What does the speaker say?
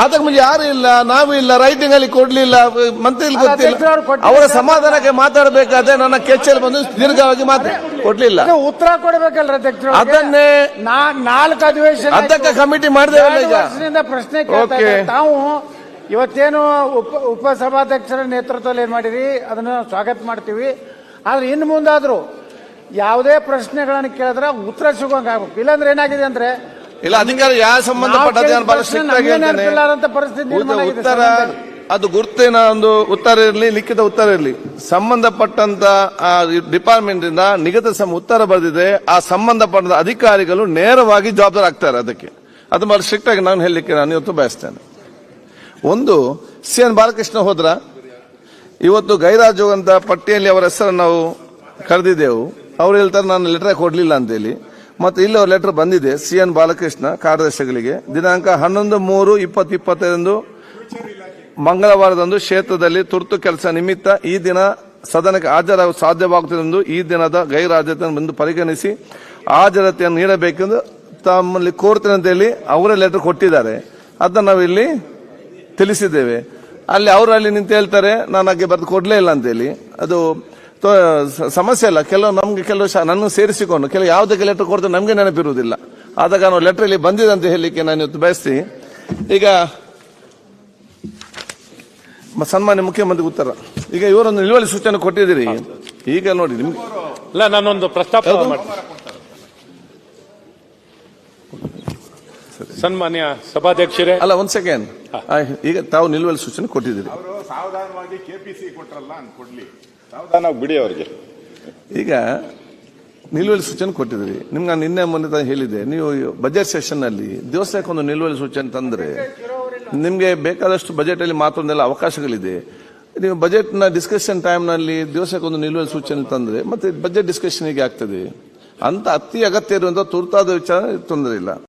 ಅದಕ್ಕೆ ಮುಂಚೆ ಯಾರು ಇಲ್ಲ ನಾವು ಇಲ್ಲ ರೈಟಿಂಗ್ ಅಲ್ಲಿ ಕೊಡ್ಲಿಲ್ಲ ಮಂತ್ರಿ ಗೊತ್ತಿಲ್ಲ ಅವರ ಸಮಾಧಾನಕ್ಕೆ ಮಾತಾಡಬೇಕಾದ್ರೆ ನನ್ನ ಕೆಚ್ಚಲ್ಲಿ ಬಂದು ದೀರ್ಘವಾಗಿ ಮಾತ್ರ ಕೊಡ್ಲಿಲ್ಲ. ಉತ್ತರ ಕೊಡಬೇಕಲ್ಲ ಅಧ್ಯಕ್ಷರು ಅದನ್ನೇ ನಾಲ್ಕು ಅಧಿವೇಶನ ಅದಕ್ಕೆ ಕಮಿಟಿ ಮಾಡಿದೆ ಪ್ರಶ್ನೆ. ತಾವು ಇವತ್ತೇನು ಉಪ ಉಪಸಭಾಧ್ಯಕ್ಷರ ನೇತೃತ್ವದಲ್ಲಿ ಏನ್ ಮಾಡಿರಿ? ಅದನ್ನ ಸ್ವಾಗತ ಮಾಡ್ತೀವಿ. ಆದ್ರೆ ಇನ್ನು ಮುಂದಾದ್ರು ಯಾವುದೇ ಪ್ರಶ್ನೆಗಳನ್ನು ಕೇಳಿದ್ರೆ ಉತ್ತರ ಸಿಗುವಂಗಾಗಬೇಕು ಇಲ್ಲಾಂದ್ರೆ ಏನಾಗಿದೆ ಅಂದ್ರೆ ಇಲ್ಲ ಅಧಿಕಾರಿ ಯಾವ ಸಂಬಂಧಪಟ್ಟ ಪರಿಸ್ಥಿತಿ ಉತ್ತರ ಅದು ಗುರುತಿನ ಒಂದು ಉತ್ತರ ಇರಲಿ ಲಿಖಿತ ಉತ್ತರ ಇರಲಿ. ಸಂಬಂಧಪಟ್ಟಂತ ಡಿಪಾರ್ಟ್ಮೆಂಟ್ ಇಂದ ನಿಗದಿತ ಸಮ ಉತ್ತರ ಬರೆದಿದೆ. ಆ ಸಂಬಂಧಪಟ್ಟ ಅಧಿಕಾರಿಗಳು ನೇರವಾಗಿ ಜವಾಬ್ದಾರ ಆಗ್ತಾರೆ ಅದಕ್ಕೆ. ಅದು ಬಹಳ ಸ್ಟ್ರಿಕ್ಟ್ ಆಗಿ ನಾನು ಹೇಳಲಿಕ್ಕೆ ನಾನು ಇವತ್ತು ಬಯಸ್ತೇನೆ. ಒಂದು ಸಿ ಎನ್ ಬಾಲಕೃಷ್ಣ ಹೋದ್ರ. ಇವತ್ತು ಗೈರಾಜು ಅಂತ ಪಟ್ಟಿಯಲ್ಲಿ ಅವರ ಹೆಸರನ್ನು ನಾವು ಕರೆದಿದ್ದೆವು. ಅವ್ರು ಹೇಳ್ತಾರೆ ನಾನು ಲೆಟರ್ ಕೊಡ್ಲಿಲ್ಲ ಅಂತೇಳಿ. ಮತ್ತೆ ಇಲ್ಲಿ ಅವ್ರ ಲೆಟರ್ ಬಂದಿದೆ, ಸಿ ಎನ್ ಬಾಲಕೃಷ್ಣ ಕಾರ್ಯದರ್ಶಿಗಳಿಗೆ. ದಿನಾಂಕ ಹನ್ನೊಂದು ಮೂರು ಇಪ್ಪತ್ತು ಇಪ್ಪತ್ತೈದು ಮಂಗಳವಾರದಂದು ಕ್ಷೇತ್ರದಲ್ಲಿ ತುರ್ತು ಕೆಲಸ ನಿಮಿತ್ತ ಈ ದಿನ ಸದನಕ್ಕೆ ಹಾಜರಾಗಲು ಸಾಧ್ಯವಾಗುತ್ತದೆಂದು ಈ ದಿನದ ಗೈರಾಜ್ಯತೆಯನ್ನು ಬಂದು ಪರಿಗಣಿಸಿ ಹಾಜರತೆಯನ್ನು ನೀಡಬೇಕೆಂದು ತಮ್ಮಲ್ಲಿ ಕೋರ್ತೇನೆ ಅವರೇ ಲೆಟರ್ ಕೊಟ್ಟಿದ್ದಾರೆ. ಅದನ್ನ ನಾವಿಲ್ಲಿ ತಿಳಿಸಿದ್ದೇವೆ. ಅಲ್ಲಿ ಅವರು ಅಲ್ಲಿ ನಿಂತು ಹೇಳ್ತಾರೆ, ನಾನು ಹಾಗೆ ಬರೆದು ಕೊಡಲೇ ಇಲ್ಲ ಅಂತೇಳಿ. ಅದು ಸಮಸ್ಯೆ ಅಲ್ಲ ಕೆಲವು ನಮ್ಗೆ ಕೆಲವು ನನ್ನ ಸೇರಿಸಿಕೊಂಡು ಕೆಲವು ಯಾವುದಕ್ಕೆ ಲೆಟರ್ ಕೊಡ್ತಾರೆ ನಮಗೆ ನೆನಪಿರುವುದಿಲ್ಲ. ಆದಾಗ ನಾವು ಲೆಟರ್ ಇಲ್ಲಿ ಬಂದಿದೆ ಅಂತ ಹೇಳಲಿಕ್ಕೆ ನಾನು ಇವತ್ತು ಬಯಸ್ತೀನಿ. ಈಗ ಸನ್ಮಾನ್ಯ ಮುಖ್ಯಮಂತ್ರಿ ಉತ್ತರ. ಈಗ ಇವರೊಂದು ನಿಲುವಳಿ ಸೂಚನೆ ಕೊಟ್ಟಿದ್ದೀರಿ. ಈಗ ನೋಡಿ ನಿಮ್ಗೆ ಇಲ್ಲ ನಾನೊಂದು ಪ್ರಸ್ತಾಪ ಸನ್ಮಾನ್ಯ ಸಭಾಧ್ಯಕ್ಷರೇ. ಅಲ್ಲ ಒಂದ್ ಸೆಕೆಂಡ್ ಈಗ ತಾವು ನಿಲುವಳಿ ಸೂಚನೆ ಕೊಟ್ಟಿದ್ದೀರಿ. ಬಿಡಿ ಅವ್ರಿಗೆ. ಈಗ ನಿಲುವಳಿ ಸೂಚನೆ ಕೊಟ್ಟಿದ್ರಿ ನಿಮ್ಗೆ ನಾನು ನಿನ್ನೆ ಮೊನ್ನೆ ತಾನೇ ಹೇಳಿದೆ ನೀವು ಬಜೆಟ್ ಸೆಷನ್ ಅಲ್ಲಿ ದಿವಸಕ್ಕೆ ಒಂದು ನಿಲುವಳಿ ಸೂಚನೆ ತಂದ್ರೆ ನಿಮ್ಗೆ ಬೇಕಾದಷ್ಟು ಬಜೆಟ್ ಅಲ್ಲಿ ಮಾತೊಂದೆಲ್ಲ ಅವಕಾಶಗಳಿದೆ. ನೀವು ಬಜೆಟ್ನ ಡಿಸ್ಕಷನ್ ಟೈಮ್ನಲ್ಲಿ ದಿವಸಕ್ಕೆ ಒಂದು ನಿಲುವಳಿ ಸೂಚನೆ ತಂದ್ರೆ ಮತ್ತೆ ಬಜೆಟ್ ಡಿಸ್ಕಷನ್ ಹೀಗೆ ಆಗ್ತದೆ? ಅಂತ ಅತಿ ಅಗತ್ಯ ಇರುವಂತಹ ತುರ್ತಾದ ವಿಚಾರ ತೊಂದರೆ ಇಲ್ಲ.